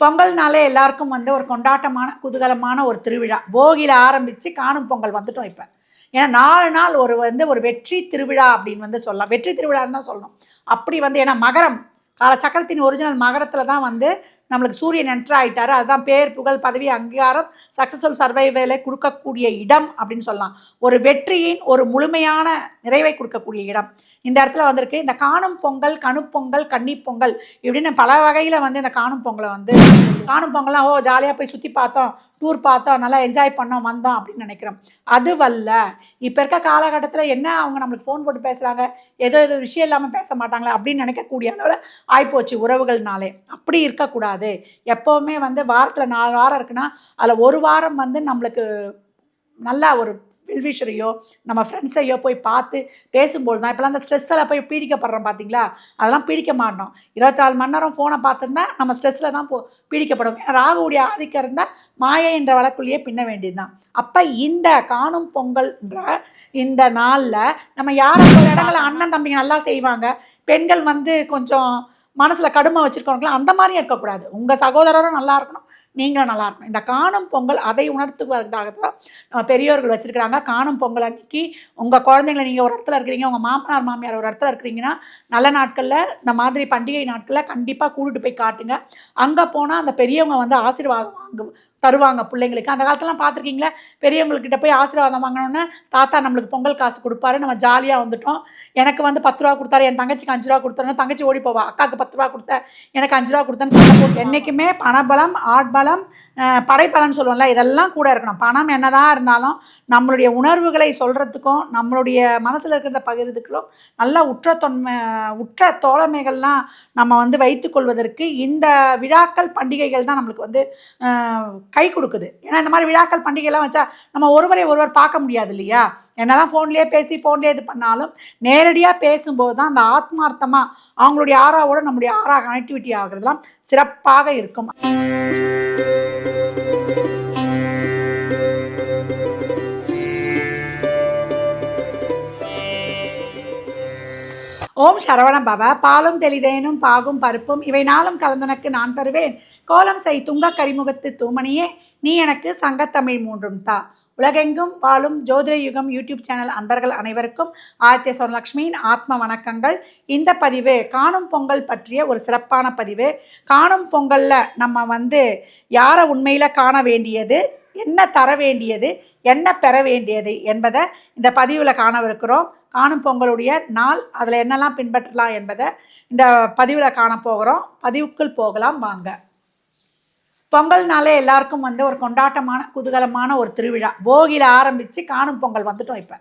பொங்கல்னாலே எல்லாருக்கும் வந்து ஒரு கொண்டாட்டமான குதூகலமான ஒரு திருவிழா. போகியில் ஆரம்பித்து காணும் பொங்கல் வந்துட்டோம் இப்போ. ஏன்னா நாலு நாள் ஒரு வந்து ஒரு வெற்றி திருவிழா அப்படின்னு வந்து சொல்லலாம். வெற்றி திருவிழான்னு தான் சொல்லணும். அப்படி வந்து ஏன்னா மகரம் கால சக்கரத்தின் ஒரிஜினல் மகரத்தில் தான் வந்து நம்மளுக்கு சூரியன் என்ட்ரு ஆகிட்டாரு அதுதான் பேர் புகழ் பதவி அங்கீகாரம் சக்ஸஸ்ஃபுல் சர்வைவலை கொடுக்கக்கூடிய இடம் அப்படின்னு சொல்லலாம். ஒரு வெற்றியின் ஒரு முழுமையான நிறைவை கொடுக்கக்கூடிய இடம். இந்த இடத்துல வந்திருக்கு. இந்த காணும் பொங்கல் கணுப்பொங்கல் கன்னிப்பொங்கல் இப்படின்னு பல வகையில் வந்து இந்த காணும் பொங்கலை வந்து காணும் பொங்கல்லாம் ஓ ஜாலியாக போய் சுற்றி பார்த்தோம். டூர் பார்த்தோம் நல்லா என்ஜாய் பண்ணோம் வந்தோம் அப்படின்னு நினைக்கிறோம். அதுவல்ல இப்போ இருக்க காலகட்டத்தில் என்ன அவங்க நம்மளுக்கு ஃபோன் போட்டு பேசுகிறாங்க ஏதோ ஏதோ விஷயம் இல்லாமல் பேச மாட்டாங்களே அப்படின்னு நினைக்கக்கூடிய அளவில் ஆயிப்போச்சு உறவுகள்னாலே. அப்படி இருக்கக்கூடாது. எப்போவுமே வந்து வாரத்தில் நாலு வாரம் இருக்குன்னா அதில் ஒரு வாரம் வந்து நம்மளுக்கு நல்லா ஒரு வெல்விஷரையோ நம்ம ஃப்ரெண்ட்ஸையோ போய் பார்த்து பேசும்போது தான் இப்போலாம் அந்த ஸ்ட்ரெஸ்ஸில் போய் பீடிக்கப்படுறோம் பார்த்தீங்களா அதெல்லாம் பீடிக்க மாட்டோம். இருபத்தி நாலு மணி நேரம் ஃபோனை பார்த்துருந்தா நம்ம ஸ்ட்ரெஸ்ஸில் தான் போ பீடிக்கப்படும். ஏன்னா ராகுவுடைய ஆதிக்கம் இருந்தால் மாயை என்ற வழக்குள்ளேயே பின்ன வேண்டியதுதான். அப்போ இந்த காணும் பொங்கல்ன்ற இந்த நாளில் நம்ம யாரை ஒரு இடங்களில் அண்ணன் தம்பிங்க நல்லா செய்வாங்க பெண்கள் வந்து கொஞ்சம் மனசில் கடுமை வச்சுருக்கவங்களாம் அந்த மாதிரியும் இருக்கக்கூடாது. உங்கள் சகோதரரும் நல்லா இருக்கணும் நீங்களும் நல்லா இருக்கணும். இந்த காணும் பொங்கல் அதை உணர்த்துவதாக தான் நம்ம பெரியோர்கள் வச்சுருக்கிறாங்க. காணும் பொங்கல் அன்னைக்கு உங்கள் குழந்தைங்கள நீங்கள் ஒரு இடத்துல இருக்கிறீங்க உங்கள் மாமனார் மாமியார் ஒரு இடத்துல இருக்கிறீங்கன்னா நல்ல நாட்களில் இந்த மாதிரி பண்டிகை நாட்களில் கண்டிப்பாக கூட்டிகிட்டு போய் காட்டுங்க. அங்கே போனால் அந்த பெரியவங்க வந்து ஆசீர்வாதம் தருவாங்க பிள்ளைங்களுக்கு. அந்த காலத்துலாம் பார்த்துருக்கீங்களா? பெரியவங்கக்கிட்ட போய் ஆசீர்வாதம் வாங்கினோன்னே தாத்தா நம்மளுக்கு பொங்கல் காசு கொடுப்பாரு. நம்ம ஜாலியாக வந்துட்டோம். எனக்கு வந்து பத்து ரூபா கொடுத்தாரு என் தங்கச்சிக்கு அஞ்சு ரூபா கொடுத்தாருன்னா தங்கச்சி ஓடி போவா அக்காவுக்கு பத்து ரூபா கொடுத்த எனக்கு அஞ்சு ரூபா கொடுத்தேன்னு சண்டை போட்டு என்றைக்குமே பணபலம் ஆட்பலம் படைப்பலன் சொல்லுவோம்ல இதெல்லாம் கூட இருக்கணும். பணம் என்னதான் இருந்தாலும் நம்மளுடைய உணர்வுகளை சொல்கிறதுக்கும் நம்மளுடைய மனசில் இருக்கிறத பகிர்றதுக்கும் நல்ல உற்ற தொன்மை உற்ற தோழமைகள்லாம் நம்ம வந்து வைத்துக்கொள்வதற்கு இந்த விழாக்கள் பண்டிகைகள் தான் நம்மளுக்கு வந்து கை கொடுக்குது. ஏன்னா இந்த மாதிரி விழாக்கள் பண்டிகைலாம் வச்சா நம்ம ஒருவரை ஒருவர் பார்க்க முடியாது இல்லையா? என்னதான் ஃபோன்லேயே பேசி ஃபோன்லேயே இது பண்ணாலும் நேரடியாக பேசும்போது தான் அந்த ஆத்மார்த்தமாக அவங்களுடைய ஆறாவோட நம்முடைய ஆறா கனெக்டிவிட்டி ஆகுறதுலாம் சிறப்பாக இருக்கும். ஓம் சரவண பவ. பாலும் தெளிதேனும் பாகும் பருப்பும் இவை நாளும் கலந்துனக்கு நான் தருவேன். கோலம் செய் துங்க கரிமுகத்து தூமணியே நீ எனக்கு சங்கத்தமிழ் மூன்றும் தா. உலகெங்கும் வாழும் ஜோதிட யுகம் யூடியூப் சேனல் அன்பர்கள் அனைவருக்கும் ஆதித்ய சொர்ணலக்ஷ்மியின் ஆத்ம வணக்கங்கள். இந்த பதிவு காணும் பொங்கல் பற்றிய ஒரு சிறப்பான பதிவு. காணும் பொங்கலில் நம்ம வந்து யாரை உண்மையில் காண வேண்டியது? என்ன தர வேண்டியது என்ன பெற வேண்டியது என்பதை இந்த பதிவில் காணவிருக்கிறோம். காணும் பொங்கலுடைய நாள் அதில் என்னெல்லாம் பின்பற்றலாம் என்பதை இந்த பதிவில் காண போகிறோம். பதிவுக்குள் போகலாம் வாங்க. பொங்கல்னாலே எல்லாருக்கும் வந்து ஒரு கொண்டாட்டமான குதூகலமான ஒரு திருவிழா. போகியில் ஆரம்பித்து காணும் பொங்கல் வந்துட்டோம் இப்போ.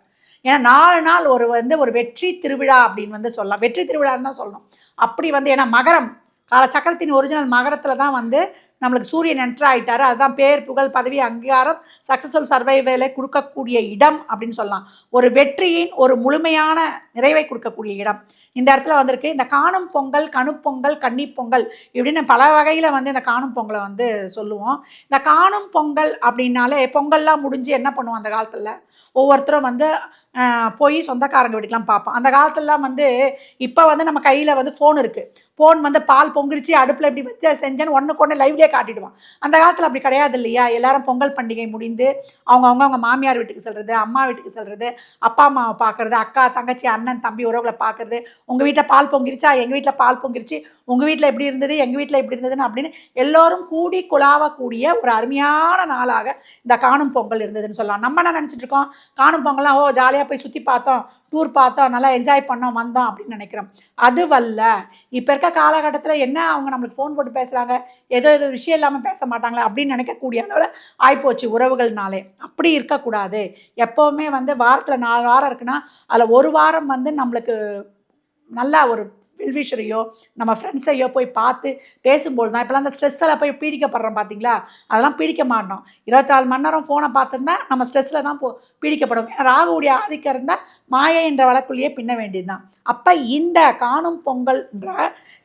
ஏன்னா நாலு நாள் ஒரு வந்து ஒரு வெற்றி திருவிழா அப்படின்னு வந்து சொல்லலாம். வெற்றி திருவிழான்னு தான் சொல்லணும். அப்படி வந்து ஏன்னா மகரம் கால சக்கரத்தின் ஒரிஜினல் மகரத்தில் தான் வந்து நம்மளுக்கு சூரியன் என்ட்ரு ஆகிட்டாரு அதுதான் பேர் புகழ் பதவி அங்கீகாரம் சக்ஸஸ்ஃபுல் சர்வைவலை கொடுக்கக்கூடிய இடம் அப்படின்னு சொல்லலாம். ஒரு வெற்றியின் ஒரு முழுமையான நிறைவை கொடுக்கக்கூடிய இடம். இந்த இடத்துல வந்திருக்கு. இந்த காணும் பொங்கல் கணுப்பொங்கல் கன்னிப்பொங்கல் இப்படின்னு பல வகையில் வந்து இந்த காணும் பொங்கலை வந்து சொல்லுவோம். இந்த காணும் பொங்கல் அப்படின்னாலே பொங்கல்லாம் முடிஞ்சு என்ன பண்ணுவோம் அந்த காலத்தில்? ஒவ்வொருத்தரும் வந்து போய் சொந்தக்காரங்க வீட்டுக்கெலாம் பார்ப்போம். அந்த காலத்துலலாம் வந்து இப்போ வந்து நம்ம கையில் வந்து ஃபோன் இருக்குது ஃபோன் வந்து பால் பொங்கிருச்சு அடுப்பில் இப்படி வச்சு செஞ்சேன்னு ஒன்றுக்கு ஒன்று லைவ்லேயே காட்டிடுவான். அந்த காலத்தில் அப்படி கிடையாது இல்லையா? எல்லாரும் பொங்கல் பண்டிகை முடிந்து அவங்க அவங்க அவங்க மாமியார் வீட்டுக்கு செல்வது அம்மா வீட்டுக்கு செல்வது அப்பா அம்மாவை பார்க்குறது அக்கா தங்கச்சி அண்ணன் தம்பி உறவுகளை பார்க்குறது உங்கள் வீட்டில் பால் பொங்கிருச்சா? எங்கள் வீட்டில் பால் பொங்கிருச்சு. உங்கள் வீட்டில் எப்படி இருந்தது? எங்கள் வீட்டில் எப்படி இருந்ததுன்னு அப்படின்னு எல்லோரும் கூடி குழாவக்கூடிய ஒரு அருமையான நாளாக இந்த காணும் பொங்கல் இருந்ததுன்னு சொல்லலாம். நம்ம என்ன நினச்சிட்டு இருக்கோம்? காணும் பொங்கல்லாம் ஓ ஜாலியாக போய் சுற்றி பார்த்தோம் டூர் பார்த்தோம் நல்லா என்ஜாய் பண்ணோம் வந்தோம் அப்படின்னு நினைக்கிறோம். அதுவல்ல இப்போ இருக்க காலகட்டத்தில் என்ன அவங்க நம்மளுக்கு ஃபோன் போட்டு பேசுகிறாங்க ஏதோ ஏதோ விஷயம் இல்லாமல் பேச மாட்டாங்களே அப்படின்னு நினைக்கக்கூடிய அளவில் ஆயிப்போச்சு உறவுகள்னாலே. அப்படி இருக்கக்கூடாது. எப்போவுமே வந்து வாரத்தில் நாலு வாரம் இருக்குன்னா அதில் ஒரு வாரம் வந்து நம்மளுக்கு நல்லா ஒரு வெல்விஷரையோ நம்ம ஃப்ரெண்ட்ஸையோ போய் பார்த்து பேசும்போது தான் இப்போலாம் அந்த ஸ்ட்ரெஸ்ஸில் போய் பீடிக்கப்படுறோம் பார்த்தீங்களா அதெல்லாம் பீடிக்க மாட்டோம். இருபத்தி நாலு மணி நேரம் ஃபோனை பார்த்துருந்தா நம்ம ஸ்ட்ரெஸ்ஸில் தான் போ பீடிக்கப்படும். ஏன்னா ராகுவுடைய ஆதிக்கம் இருந்தால் மாயை என்ற வழக்குள்ளேயே பின்ன வேண்டியதுதான் அப்போ இந்த காணும் பொங்கல்ன்ற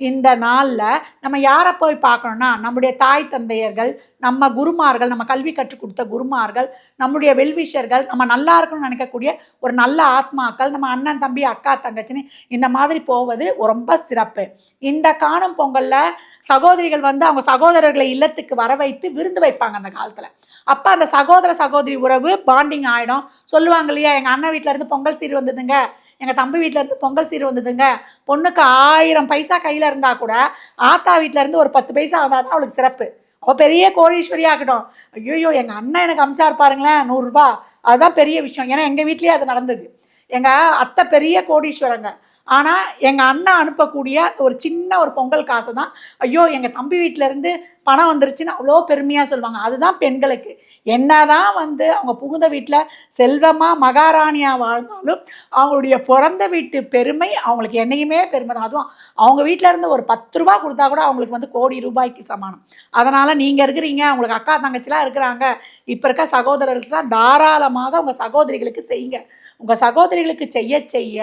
இந்த நாளில் நம்ம யாரை போய் பார்க்கணும்னா நம்முடைய தாய் தந்தையர்கள் நம்ம குருமார்கள் நம்ம கல்வி கற்றுக் கொடுத்த குருமார்கள் நம்முடைய வெல்விஷர்கள் நம்ம நல்லா இருக்கணும்னு நினைக்கக்கூடிய ஒரு நல்ல ஆத்மாக்கள் நம்ம அண்ணன் தம்பி அக்கா தங்கச்சின்னு இந்த மாதிரி போவது ரொம்ப ரொம்ப சிறப்பு. இந்த காணும் பொங்கலில் சகோதரிகள் வந்து அவங்க சகோதரர்களை இல்லத்துக்கு வர வைத்து விருந்து வைப்பாங்க அந்த காலத்தில். அப்போ அந்த சகோதர சகோதரி உறவு பாண்டிங் ஆகிடும் சொல்லுவாங்க இல்லையா எங்கள் அண்ணன் வீட்டில் இருந்து பொங்கல் சீர் வந்ததுங்க. எங்கள் தம்பி வீட்டிலேருந்து பொங்கல் சீர் வந்ததுங்க. பொண்ணுக்கு ஆயிரம் பைசா கையில் இருந்தால் கூட ஆத்தா வீட்டில் இருந்து ஒரு பத்து பைசா வந்தால் தான் அவளுக்கு சிறப்பு. அவள் பெரிய கோடீஸ்வரி ஆகட்டும். ஐயோ எங்கள் அண்ணன் எனக்கு அமிச்சார் பாருங்களேன் நூறுரூவா அதுதான் பெரிய விஷயம். ஏன்னா எங்கள் வீட்லேயே அது நடந்தது. எங்கள் அத்தை பெரிய கோடீஸ்வரங்க. ஆனால் எங்கள் அண்ணன் அனுப்பக்கூடிய ஒரு சின்ன ஒரு பொங்கல் காசு தான் ஐயோ எங்கள் தம்பி வீட்டிலேருந்து பணம் வந்துருச்சுன்னு அவ்வளோ பெருமையாக சொல்லுவாங்க. அதுதான் பெண்களுக்கு. என்ன தான் வந்து அவங்க புகுந்த வீட்டில் செல்வமாக மகாராணியாக வாழ்ந்தாலும் அவங்களுடைய பிறந்த வீட்டு பெருமை அவங்களுக்கு என்னையுமே பெருமை தான் அதுவும் அவங்க வீட்டில் இருந்து ஒரு பத்து ரூபா கொடுத்தா கூட அவங்களுக்கு வந்து கோடி ரூபாய்க்கு சமானம். அதனால் நீங்கள் இருக்கிறீங்க அவங்களுக்கு அக்கா தங்கச்சிலாம் இருக்கிறாங்க. இப்போ இருக்க சகோதரர்களுக்கெல்லாம் தாராளமாக உங்கள் சகோதரிகளுக்கு செய்யுங்க. உங்கள் சகோதரிகளுக்கு செய்ய செய்ய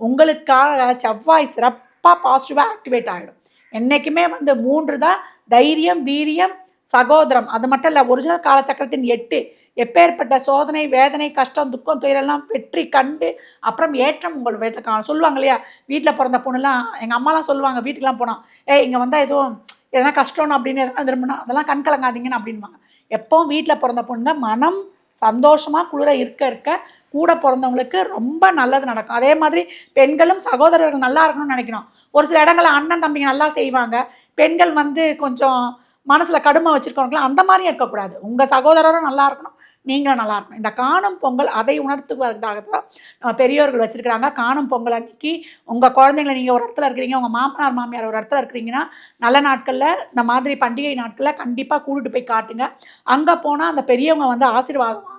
உங்களுக்காக செவ்வாய் சிறப்பாக பாசிட்டிவாக ஆக்டிவேட் ஆகிடும் என்றைக்குமே வந்து மூன்று தான் தைரியம் வீரியம் சகோதரம். அது மட்டும் இல்லை ஒரிஜினல் காலச்சக்கரத்தின் எட்டு. எப்பேற்பட்ட சோதனை வேதனை கஷ்டம் துக்கம் துயரெல்லாம் வெற்றி கண்டு அப்புறம் ஏற்றம் உங்கள் வீட்டில் காணும். சொல்லுவாங்க இல்லையா? வீட்டில் பிறந்த பொண்ணுலாம் எங்கள் அம்மாலாம் சொல்லுவாங்க வீட்டுக்கெலாம் போனால் ஏ இங்கே வந்தால் எதுவும் எதனா கஷ்டம் அப்படின்னு எதனா திரும்பினா அதெல்லாம் கண் கலங்காதீங்கன்னு அப்படின்வாங்க எப்போவும் வீட்டில் பிறந்த பொண்ணுங்க மனம் சந்தோஷமாக குளிர இருக்க இருக்க கூட பிறந்தவங்களுக்கு ரொம்ப நல்லது நடக்கும். அதே மாதிரி பெண்களும் சகோதரர்கள் நல்லா இருக்கணும்னு நினைக்கணும். ஒரு சில இடங்களில் அண்ணன் தம்பிங்க நல்லா செய்வாங்க. பெண்கள் வந்து கொஞ்சம் மனசில் கடுமை வச்சுருக்கவங்களாம் அந்த மாதிரியும் இருக்கக்கூடாது. உங்கள் சகோதரரும் நல்லா இருக்கணும் நீங்களும் நல்லா இருக்கணும். இந்த காணும் பொங்கல் அதை உணர்த்துவதாக தான் நம்ம பெரியோர்கள் வச்சுருக்கிறாங்க. காணும் பொங்கல் அன்னைக்கு உங்கள் குழந்தைங்களை நீங்கள் ஒரு இடத்துல இருக்கிறீங்க உங்கள் மாமனார் மாமியார் ஒரு இடத்துல இருக்கிறீங்கன்னா நல்ல நாட்களில் இந்த மாதிரி பண்டிகை நாட்களில் கண்டிப்பாக கூட்டிட்டு போய் காட்டுங்க. அங்கே போனால் அந்த பெரியவங்க வந்து ஆசீர்வாதம்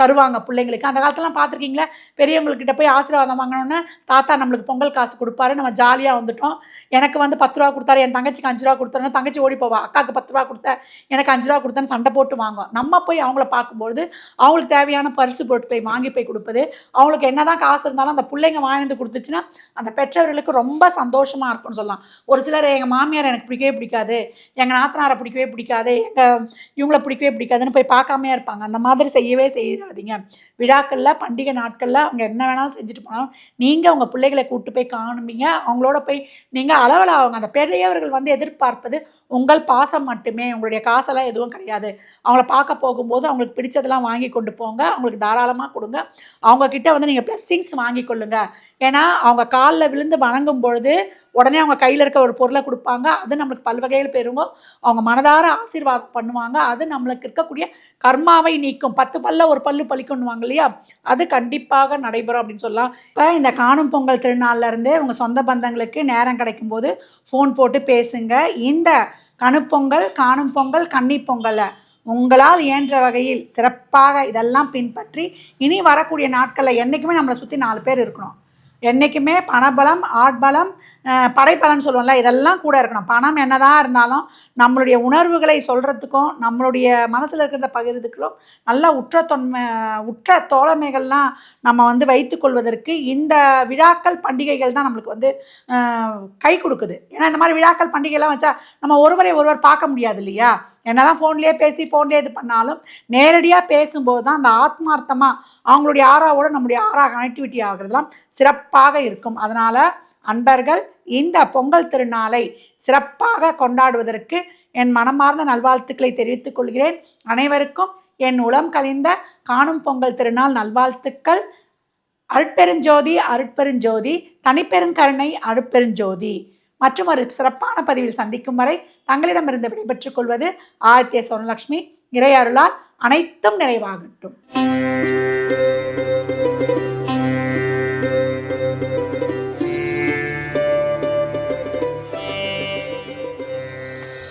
தருவாங்க பிள்ளைங்களுக்கு. அந்த காலத்துலாம் பார்த்துருக்கீங்களா? பெரியவங்கக்கிட்ட போய் ஆசீர்வாதம் வாங்கினோன்னே தாத்தா நம்மளுக்கு பொங்கல் காசு கொடுப்பாரு. நம்ம ஜாலியாக வந்துட்டோம். எனக்கு வந்து பத்து ரூபா கொடுத்தாரு என் தங்கச்சிக்கு அஞ்சு ரூபா கொடுத்தாருன்னு தங்கச்சி ஓடி போவா. அக்காவுக்கு பத்து ரூபா கொடுத்த எனக்கு அஞ்சு ரூபா கொடுத்தேன்னு சண்டை போட்டு வாங்குவோம் நம்ம போய் அவங்கள பார்க்கும்பொழுது அவங்களுக்கு தேவையான பரிசு போட்டு போய் வாங்கி போய் கொடுப்பது அவங்களுக்கு என்னதான் காசு இருந்தாலும் அந்த பிள்ளைங்க வாங்கி வந்து கொடுத்துச்சுன்னா அந்த பெற்றவர்களுக்கு ரொம்ப சந்தோஷமாக இருக்கும்னு சொல்லலாம். ஒரு சிலர் எங்கள் மாமியார் எனக்கு பிடிக்கவே பிடிக்காது. எங்கள் நாத்தனாரை பிடிக்கவே பிடிக்காது. எங்கள் இவங்கள பிடிக்கவே பிடிக்காதுன்னு போய் பார்க்காமையே இருப்பாங்க. அந்த மாதிரி செய்யவே செய்யாதீங்க. விழாக்களில் பண்டிகை நாட்களில் அவங்க என்ன வேணாலும் செஞ்சுட்டு போனாலும் நீங்கள் உங்கள் பிள்ளைகளை கூட்டு போய் காணும்பீங்க. அவங்களோட போய் நீங்கள் அளவில் அவங்க அந்த பெரியவர்கள் வந்து எதிர்பார்ப்பது உங்கள் பாசம் மட்டுமே. உங்களுடைய காசெல்லாம் எதுவும் கிடையாது. அவங்கள பார்க்க போகும்போது அவங்களுக்கு பிடிச்சதெல்லாம் வாங்கி கொண்டு போங்க. அவங்களுக்கு தாராளமாக கொடுங்க. அவங்கக்கிட்ட வந்து நீங்கள் பிளஸ்ஸிங்ஸ் வாங்கி கொள்ளுங்கள் ஏன்னா அவங்க காலில் விழுந்து வணங்கும் பொழுது உடனே அவங்க கையில் இருக்க ஒரு பொருளை கொடுப்பாங்க. அது நம்மளுக்கு பல்வகையில் பெருங்கோ அவங்க மனதார ஆசீர்வாதம் பண்ணுவாங்க. அது நம்மளுக்கு இருக்கக்கூடிய கர்மாவை நீக்கும். பத்து பல்ல ஒரு பல்லு பழிக்கணுவாங்க இல்லையா? அது கண்டிப்பாக நடைபெறும் அப்படின்னு சொல்லலாம். இப்போ இந்த காணும் பொங்கல் திருநாள்லேருந்தே உங்கள் சொந்த பந்தங்களுக்கு நேரம் கிடைக்கும் போது ஃபோன் போட்டு பேசுங்க. இந்த கணுப்பொங்கல் காணும் பொங்கல் கன்னி பொங்கலை உங்களால் இயன்ற வகையில் சிறப்பாக இதெல்லாம் பின்பற்றி இனி வரக்கூடிய நாட்களில் என்றைக்குமே நம்மளை சுற்றி நாலு பேர் இருக்கணும். என்றைக்குமே பணபலம் ஆட்பலம் படைப்பலன் சொல்லுவோம்ல இதெல்லாம் கூட இருக்கணும். பணம் என்னதான் இருந்தாலும் நம்மளுடைய உணர்வுகளை சொல்கிறதுக்கும் நம்மளுடைய மனசில் இருக்கிறத பகிர்றதுக்கும் நல்ல உற்ற தொன்மை உற்ற தோழமைகள்லாம் நம்ம வந்து வைத்துக்கொள்வதற்கு இந்த விழாக்கள் பண்டிகைகள் தான் நம்மளுக்கு வந்து கை கொடுக்குது. ஏன்னா இந்த மாதிரி விழாக்கள் பண்டிகைலாம் வச்சா நம்ம ஒருவரை ஒருவர் பார்க்க முடியாது இல்லையா? என்னதான் ஃபோன்லேயே பேசி ஃபோன்லேயே இது பண்ணாலும் நேரடியாக பேசும்போது தான் அந்த ஆத்மார்த்தமாக அவங்களுடைய ஆறாவோட நம்முடைய ஆறா கனெக்டிவிட்டி ஆகிறதுலாம் சிறப்பாக இருக்கும். அதனால் அன்பர்கள் இந்த பொங்கல் திருநாளை சிறப்பாக கொண்டாடுவதற்கு என் மனமார்ந்த நல்வாழ்த்துக்களை தெரிவித்துக் கொள்கிறேன். அனைவருக்கும் என் உளம் கழிந்த காணும் பொங்கல் திருநாள் நல்வாழ்த்துக்கள். அருட்பெருஞ்சோதி அருட்பெருஞ்சோதி தனிப்பெருங்கருணை அருட்பெருஞ்சோதி. மற்றும் ஒரு சிறப்பான பதிவில் சந்திக்கும் வரை தங்களிடமிருந்து விடைபெற்றுக் கொள்வது ஆதித்ய சோனலட்சுமி இறையருளால் அனைத்தும் நிறைவாகட்டும்.